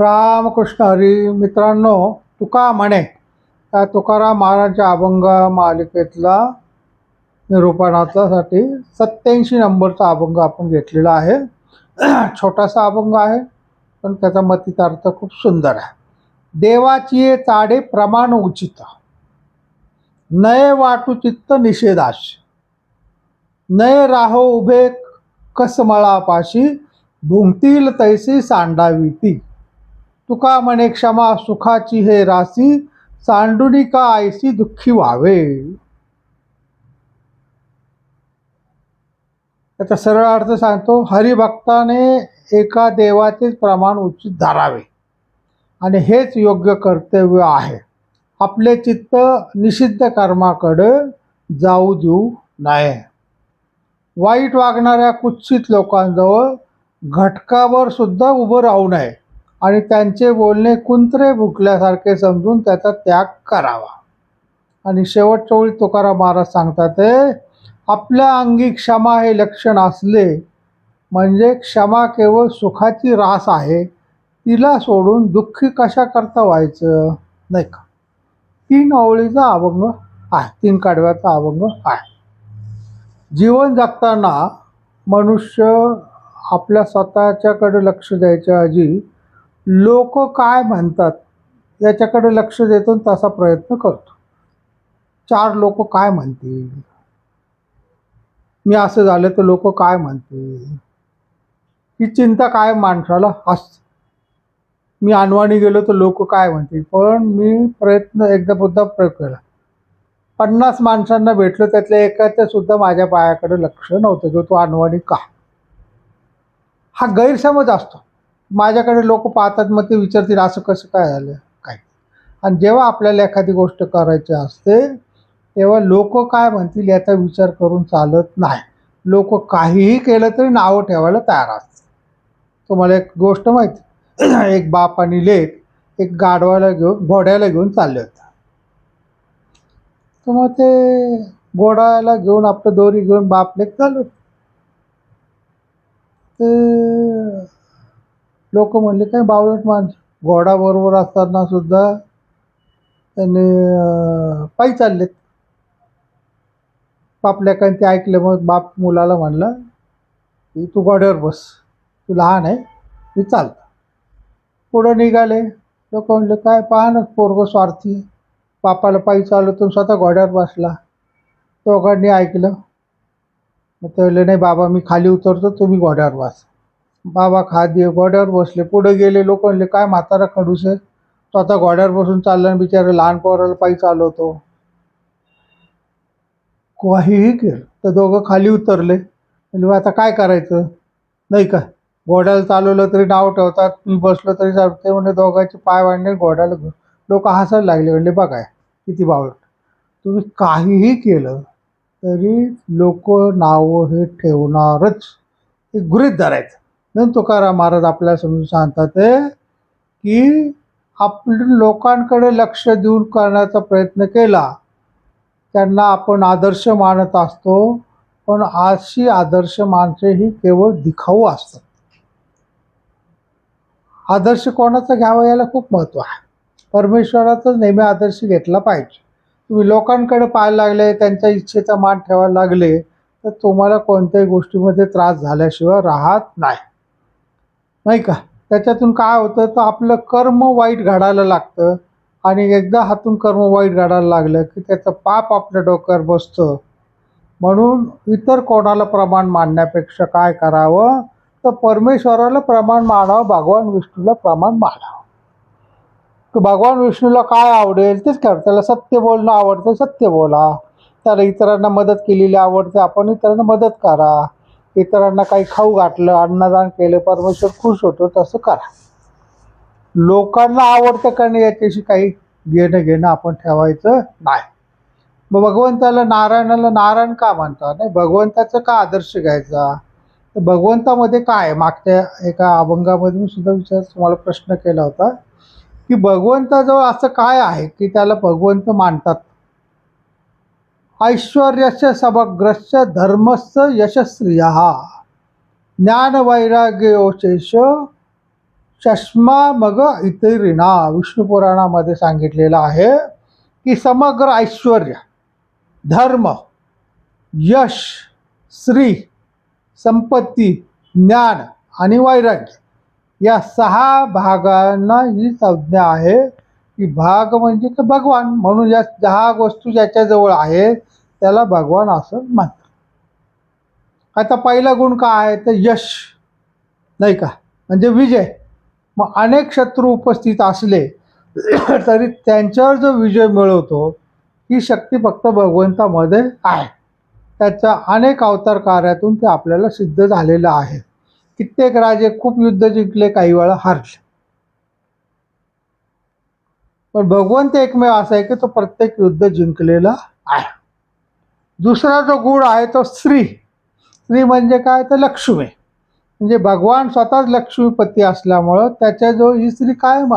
रामकृष्ण हरी. मित्रांनो तुका म्हणे या तुकाराम महाराजच्या अभंग मालिकेतला निरूपणाच्यासाठी सत्याऐंशी नंबरचा अभंग आपण घेतलेला आहे. छोटासा अभंग आहे पण त्याचा मतितार्थ खूप सुंदर आहे. देवाची चाडे प्रमाण उचित. नये वाटू चित्त निषेधाश. नये राहो उभे कसमळापाशी. भुंकतील तैसी सांडावी ती. तुका म्हणे क्षमा सुखाची हे रासी सांडुनिका आयसी दुःखी व्हावे? त्याचा सरळ अर्थ सांगतो हरिभक्ताने एका देवाचेच प्रमाण उचित धरावे. आणि हेच योग्य कर्तव्य आहे. आपले चित्त निषिद्ध कर्माकडे जाऊ देऊ नये. वाईट वागणाऱ्या कुत्सित लोकांजवळ घटकावर सुद्धा उभं राहू नये. आणि त्यांचे बोलणे कुंत्रे भुकल्यासारखे समजून त्याचा त्याग करावा. आणि शेवटच्या वेळी तुकाराम महाराज सांगतात आपल्या अंगी क्षमा हे लक्षण असले म्हणजे क्षमा केवळ सुखाची रास आहे. तिला सोडून दुःखी कशा करता व्हायचं? नाही का? तीन ओळीचा अभंग आहे तीन काढव्याचा अभंग आहे. जीवन जगताना मनुष्य आपल्या स्वतःच्याकडे लक्ष द्यायच्या आजी लोक काय म्हणतात याच्याकडे लक्ष देतो तसा प्रयत्न करतो. चार लोक काय म्हणतील? मी असं झालं तर लोक काय म्हणतील? ही चिंता काय माणसाला असते. मी अनवाणी गेलो तर लोक काय म्हणतील? पण मी प्रयत्न एकदा सुद्धा प्रयोग केला. पन्नास माणसांना भेटलो त्यातल्या एकाचं सुद्धा माझ्या पायाकडे लक्ष नव्हतं. किंवा तो अनवाणी का? हा गैरसमज असतो. माझ्याकडे लोक पाहतात मग ते विचारतील असं कसं काय झालं? काय? आणि जेव्हा आपल्याला एखादी गोष्ट करायची असते तेव्हा लोक काय म्हणतील याचा विचार करून चालत नाही. लोक काहीही केलं तरी नावं ठेवायला तयार असतात. तुम्हाला एक गोष्ट माहिती एक बाप आणि लेख एक गाढवाला घेऊन घोड्याला घेऊन चालले होते. तर मग ते घोड्याला घेऊन आपलं दोरी घेऊन बाप लेख चालू ते लोक म्हणले काय बावळट माणसं. घोडाबरोबर असताना सुद्धा त्यांनी पायी चाललेत. बाप लेकांनी ते ऐकलं मग बाप मुलाला म्हणलं की तू घोड्यावर बस तू लहान आहे मी चालतं. पुढं निघाले. लोक म्हणले काय पहा ना पोरग स्वार्थी. बापाला पायी चालवतो स्वतः घोड्यावर बसला. दोघांनी ऐकलं. मग ते नाही बाबा मी खाली उतरतो तुम्ही घोड्यावर बस. बाबा खादी घोड्यावर बसले. पुढे गेले लोक म्हणले काय म्हातारा खडूस आहे? आता घोड्यावर बसून चाललं आणि बिचारे लहान पोराला पायी चालवतो. काहीही केलं. तर दोघं खाली उतरले. म्हणजे आता काय करायचं? नाही का? घोड्याला चालवलं तरी नाव ठेवतात. मी बसलो तरी चालते. म्हणजे दोघांचे पाय वाढले घोड्याला घेऊन. लोक हसायला लागले. म्हणले बघाय किती बावळट तुम्ही काहीही केलं तरी लोक नावं हे ठेवणारच. हे गृहीत धरायचं. म्हणून तुकाराम महाराज आपल्याला समजून सांगतात ते की आपण लोकांकडे लक्ष देऊन करण्याचा प्रयत्न केला त्यांना आपण आदर्श मानत असतो पण अशी आदर्श माणसे ही केवळ दिखाऊ असतात. आदर्श कोणाचा घ्यावा याला खूप महत्त्व आहे. परमेश्वराचाच नेहमी आदर्श घेतला पाहिजे. तुम्ही लोकांकडे पाहायला लागले त्यांच्या इच्छेचा मान ठेवायला लागले तर तुम्हाला कोणत्याही गोष्टीमध्ये त्रास झाल्याशिवाय राहत नाही. नाही का? त्याच्यातून काय होतं तर आपलं कर्म वाईट घडायला लागतं. आणि एकदा हातून कर्म वाईट घडायला लागलं की त्याचं पाप आपल्या डोक्यावर बसतं. म्हणून इतर कोणाला प्रमाण मानण्यापेक्षा काय करावं तर परमेश्वराला प्रमाण मानावं भगवान विष्णूला प्रमाण मानावं. तर भगवान विष्णूला काय आवडेल तेच कर त्याला सत्य बोलणं आवडतं सत्य बोला. त्याला इतरांना मदत केलेली आवडते आपण इतरांना मदत करा. इतरांना काही खाऊ घातलं अन्नदान केलं परमेश्वर खुश होतो तसं करा. लोकांना आवडतं कारण याच्याशी काही घेणं घेणं आपण ठेवायचं नाही. मग भगवंताला नारायणाला नारायण का म्हणतात नाही भगवंताचा का आदर्श घ्यायचा? तर भगवंतामध्ये काय आहे? मागच्या एका अभंगामध्ये मी सुद्धा विचार तुम्हाला प्रश्न केला होता की भगवंताजवळ असं काय आहे की त्याला भगवंत मानतात? ऐश्वर्यस्य समग्रस्य धर्मस्य यशस्त्रिय ज्ञानवैराग्योशेष चष्मा मग इतरिणा। विष्णुपुराणामध्ये सांगितलेलं आहे की समग्र ऐश्वर धर्म यश श्री संपत्ती ज्ञान आणि वैराग्य या सहा भागांना ही संज्ञा आहे. की भाग म्हणजे तर भगवान. म्हणून या दहा वस्तू ज्याच्याजवळ आहेत त्याला भगवान असं म्हणतात. आता पहिला गुण काय आहे? तर यश. नाही का? म्हणजे विजय. मग अनेक शत्रू उपस्थित असले तरी त्यांच्यावर जो विजय मिळवतो ही शक्ती फक्त भगवंतामध्ये आहे. त्याचा अनेक अवतार कार्यातून ते आपल्याला सिद्ध झालेलं आहे. कित्येक राजे खूप युद्ध जिंकले काही वेळा हरले पण भगवंत एकमेव असा आहे की तो प्रत्येक युद्ध जिंकलेला आहे. दुसरा जो गुण आहे तो स्त्री. स्त्री म्हणजे काय? तर लक्ष्मी. म्हणजे भगवान स्वतःच लक्ष्मीपती असल्यामुळं त्याच्याजवळ ही स्त्री कायम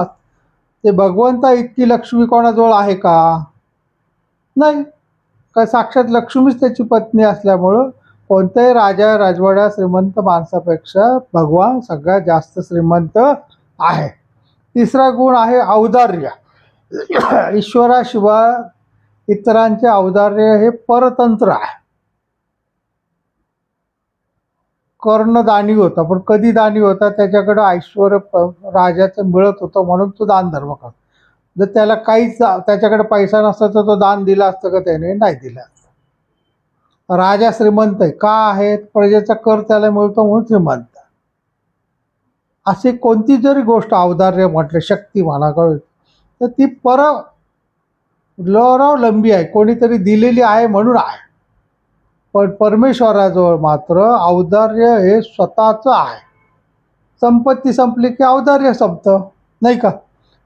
ते भगवंता इतकी लक्ष्मी कोणाजवळ आहे का? नाही. का साक्षात लक्ष्मीच त्याची पत्नी असल्यामुळं कोणत्याही राजा राजवाड्या श्रीमंत माणसापेक्षा भगवान सगळ्यात जास्त श्रीमंत आहे. तिसरा गुण आहे औदार्य. ईश्वराशिवाय इतरांचे औदार्य हे परतंत्र आहे. कर्ण दानी होता पण कधी दानी होता त्याच्याकडं ऐश्वर राजाचं मिळत होतं म्हणून तो दान धर्म करतो. जर त्याला काहीच त्याच्याकडे पैसा नसता तर तो दान दिला असतं का त्याने? नाही दिला असतं. राजा श्रीमंत आहे. का आहे प्रजेचा कर त्याला मिळतो म्हणून श्रीमंत अशी कोणती जरी गोष्ट औदार्य म्हटलं शक्ती म्हणा तर ती पर लंबी आहे. कोणीतरी दिलेली आहे म्हणून आहे. पण परमेश्वराजवळ मात्र औदार्य हे स्वतःचं आहे. संपत्ती संपली की औदार्य संपतं नाही का?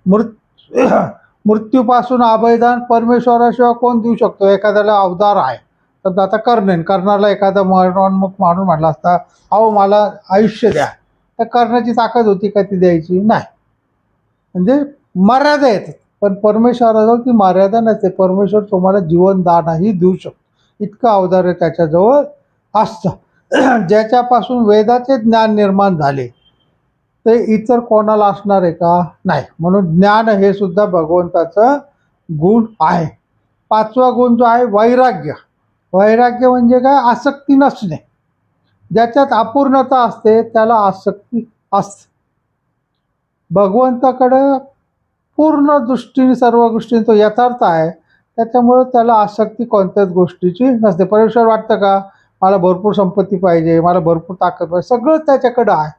मृत मृत्यूपासून अभयदान परमेश्वराशिवाय कोण देऊ शकतो? एखाद्याला अवदार आहे. तर आता कर्णेन कर्णाला एखादा मरणोन्मुख माणूस म्हटला असता अहो मला आयुष्य द्या. तर कर्णाची ताकद होती का ती द्यायची? नाही. म्हणजे मर्यादा येतात. पण परमेश्वराजवळ ती मर्यादा नसते. परमेश्वर तुम्हाला जीवनदानही देऊ शकतो. इतकं अवधार्य त्याच्याजवळ असतं. ज्याच्यापासून वेदाचे ज्ञान निर्माण झाले ते इतर कोणाला असणार आहे का? नाही. म्हणून ज्ञान हे सुद्धा भगवंताचं गुण आहे. पाचवा गुण जो आहे वैराग्य. वैराग्य म्हणजे काय? आसक्ती नसणे. ज्याच्यात अपूर्णता असते त्याला आसक्ती असते. भगवंताकडं पूर्ण दृष्टीने सर्व गोष्टीने तो यथार्थ आहे. त्याच्यामुळं त्याला आसक्ती कोणत्याच गोष्टीची नसते. परमेश्वर वाटतं का मला भरपूर संपत्ती पाहिजे मला भरपूर ताकद पाहिजे सगळं त्याच्याकडं आहे.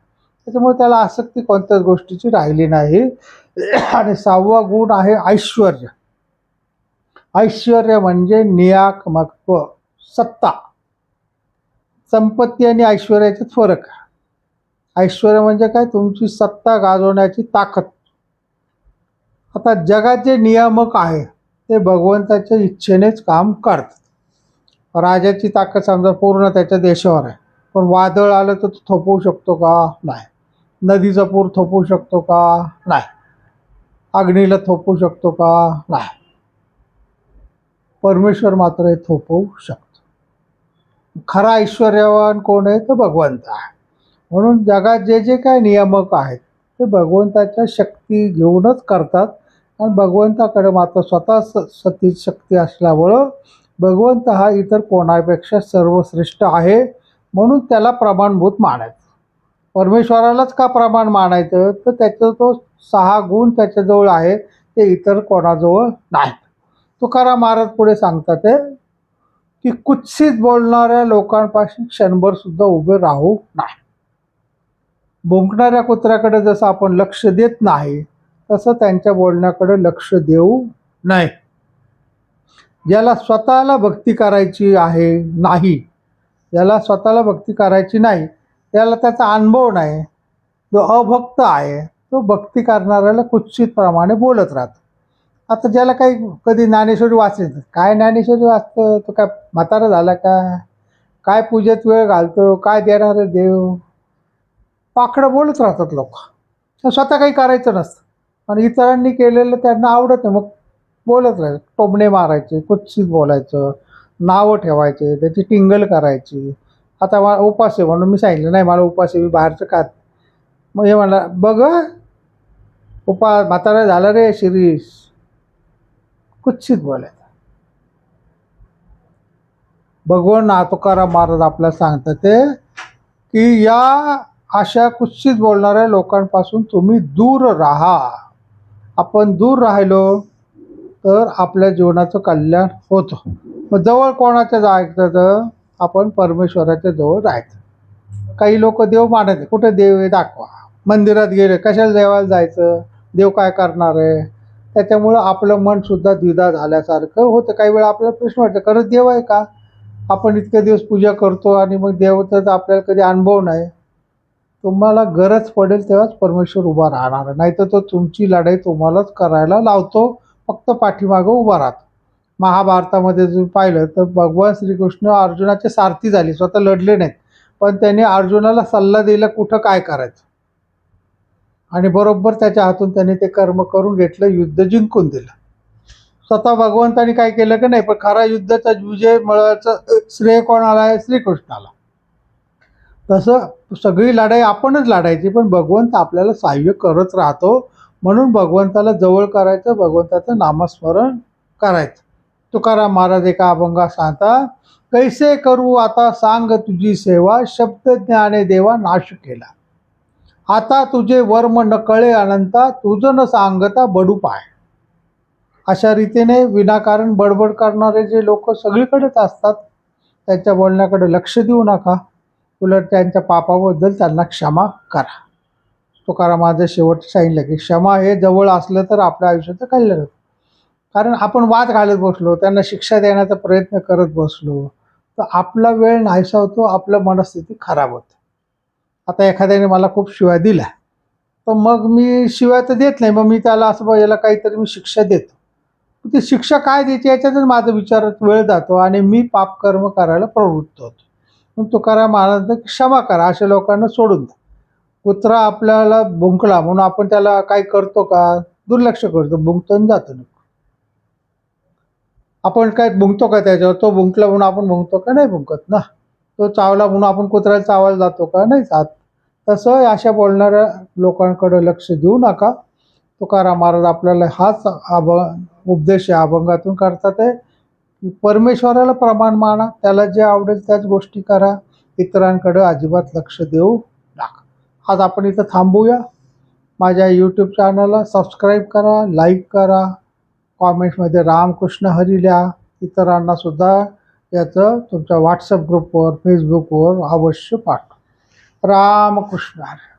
त्याच्यामुळे त्याला आसक्ती कोणत्याच गोष्टीची राहिली नाही. आणि सहावा गुण आहे ऐश्वर. ऐश्वर म्हणजे नियाकमत्व सत्ता. संपत्ती आणि ऐश्वर्याच्यात फरक आहे. ऐश्वर म्हणजे काय? तुमची सत्ता गाजवण्याची ताकद. आता जगात जे नियामक आहे ते भगवंताच्या इच्छेनेच काम करतात. राजाची ताकद समजा पूर्ण त्याच्या देशावर आहे पण वादळ आलं तर तो थोपवू शकतो का? नाही. नदीचा पूर थोपवू शकतो का? नाही. अग्नीला थोपवू शकतो का? नाही. परमेश्वर मात्र हे थोपवू शकतो. खरा ऐश्वर्यवान कोण आहे? तर भगवंत आहे. म्हणून जगात जे जे काय नियामक आहेत ते भगवंताच्या शक्ती घेऊनच करतात. आणि भगवंताकडे मात्र स्वतः स सती शक्ती असल्यामुळं भगवंत हा इतर कोणापेक्षा सर्वश्रेष्ठ आहे म्हणून त्याला प्रमाणभूत मानायचं. परमेश्वरालाच का प्रमाण मानायचं? तर त्याचं तो सहा गुण त्याच्याजवळ आहे ते इतर कोणाजवळ नाहीत. तुकाराम महाराज पुढे सांगतात ते की कुत्सित बोलणाऱ्या लोकांपाशी क्षणभर सुद्धा उभे राहू नाही भुंकणाऱ्या कुत्र्याकडे जसं आपण लक्ष देत नाही तसं त्यांच्या बोलण्याकडे लक्ष देऊ नये. ज्याला स्वतःला भक्ती करायची आहे नाही. ज्याला स्वतःला भक्ती करायची नाही त्याला त्याचा अनुभव नाही. जो अभक्त आहे तो भक्ती करणाऱ्याला कुत्सितप्रमाणे बोलत राहतो. आता ज्याला काही कधी ज्ञानेश्वरी वाचली काय ज्ञानेश्वरी वाचतं? तो काय म्हातारा झाला का? काय पूजेत वेळ घालतो? काय देणार देव? पाकडं बोलत राहतात लोक. स्वतः काही करायचं नसतं. आणि इतरांनी केलेलं त्यांना आवडत नाही. मग बोलत राहायचं. टोबणे मारायचे कुच्छित बोलायचं नावं ठेवायचे त्याची टिंगल करायची. आता मला उपास आहे म्हणून मी सांगितलं नाही मला उपास आहे मी बाहेरचं खात मग हे म्हणला बघ उपा म्हातारा झालं रे शिरीष. कुच्छित बोलायचं भगवान ना तुकाराम महाराज आपल्याला सांगतात ते की या अशा कुच्छित बोलणाऱ्या लोकांपासून तुम्ही दूर राहा. आपण दूर राहिलो तर आपल्या जीवनाचं कल्याण होतं. मग जवळ कोणाच्या जायचं तर आपण परमेश्वराच्या जवळ जायचं काही लोक देव मानत कुठे देव आहे? दाखवा. मंदिरात गेले. कशाला देवाला जायचं? देव काय करणार आहे? त्याच्यामुळं आपलं मनसुद्धा द्विधा झाल्यासारखं होतं. काही वेळा आपल्याला प्रश्न वाटतं खरंच देव आहे का? आपण इतके दिवस पूजा करतो आणि मग देवताचा आपल्याला कधी अनुभव नाही. तुम्हाला गरज पडेल तेव्हाच परमेश्वर उभा राहणार. नाहीतर तो तुमची लढाई तुम्हालाच करायला लावतो. फक्त पाठीमागं उभा राहतो. महाभारतामध्ये जर पाहिलं तर भगवान श्रीकृष्ण अर्जुनाचे सारथी झाले. स्वतः लढले नाहीत. पण त्यांनी अर्जुनाला सल्ला दिला कुठं काय करायचं. आणि बरोबर त्याच्या हातून त्यांनी ते कर्म करून घेतलं युद्ध जिंकून दिलं. स्वतः भगवंतानी काय केलं की नाही पण खरा युद्धाचा विजय मिळवायचं श्रेय कोणाला आहे? श्रीकृष्णाला. तसं सगळी लढाई आपणच लढायची पण भगवंत आपल्याला सहाय्य करत राहतो. म्हणून भगवंताला जवळ करायचं भगवंताचं नामस्मरण करायचं. तुकाराम महाराज एका अभंगा सांगता कैसे करू आता सांग तुझी सेवा शब्द ज्ञाने देवा नाश केला. आता तुझे वर्म न कळे अनंता तुझं न सांगता बडू पाय. अशा रीतीने विनाकारण बडबड करणारे जे लोक सगळीकडेच असतात त्यांच्या बोलण्याकडे लक्ष देऊ नका. उलट त्यांच्या पापाबद्दल त्यांना क्षमा करा. तुकारामाचं शेवट सांगितलं की क्षमा हे जवळ असलं तर आपल्या आयुष्याचं कल्याण होतं. कारण आपण वाद घालत बसलो त्यांना शिक्षा देण्याचा प्रयत्न करत बसलो तर आपला वेळ नाहीसा होतो आपलं मनस्थिती खराब होते. आता एखाद्याने मला खूप शिवाय दिल्या तर मग मी शिवाय तर देत नाही मग मी त्याला असं बा याला काहीतरी मी शिक्षा देतो. ती शिक्षा काय द्यायची याच्यातच माझा विचारात वेळ जातो आणि मी पापकर्म करायला प्रवृत्त होतो. मग तुकाराम महाराज क्षमा करा अशा लोकांना सोडून द्या. कुत्रा आपल्याला भुंकला म्हणून आपण त्याला काय करतो का? दुर्लक्ष करतो भुंकतो आणि जातो नको. आपण काय भुंकतो का त्याच्यावर? तो भुंकला म्हणून आपण भुंकतो का? नाही भुंकत ना. तो चावला म्हणून आपण कुत्र्याला चावायला जातो का? नाही जात. तसं अशा बोलणाऱ्या लोकांकडे लक्ष देऊ नका. तुकाराम महाराज आपल्याला हाच अभ उपदेश या अभंगातून करतात आहे. की परमेश्वराला प्रमाण माना त्याला जे आवडेल त्याच गोष्टी करा. इतरांकडं अजिबात लक्ष देऊ नका. आज आपण इथं थांबूया. माझ्या यूट्यूब चॅनलला सबस्क्राईब करा लाईक करा. कॉमेंट्समध्ये रामकृष्ण हरी लिहा. इतरांनासुद्धा याचं तुमच्या व्हॉट्सअप ग्रुपवर फेसबुकवर अवश्य पाठवा. रामकृष्ण हरी.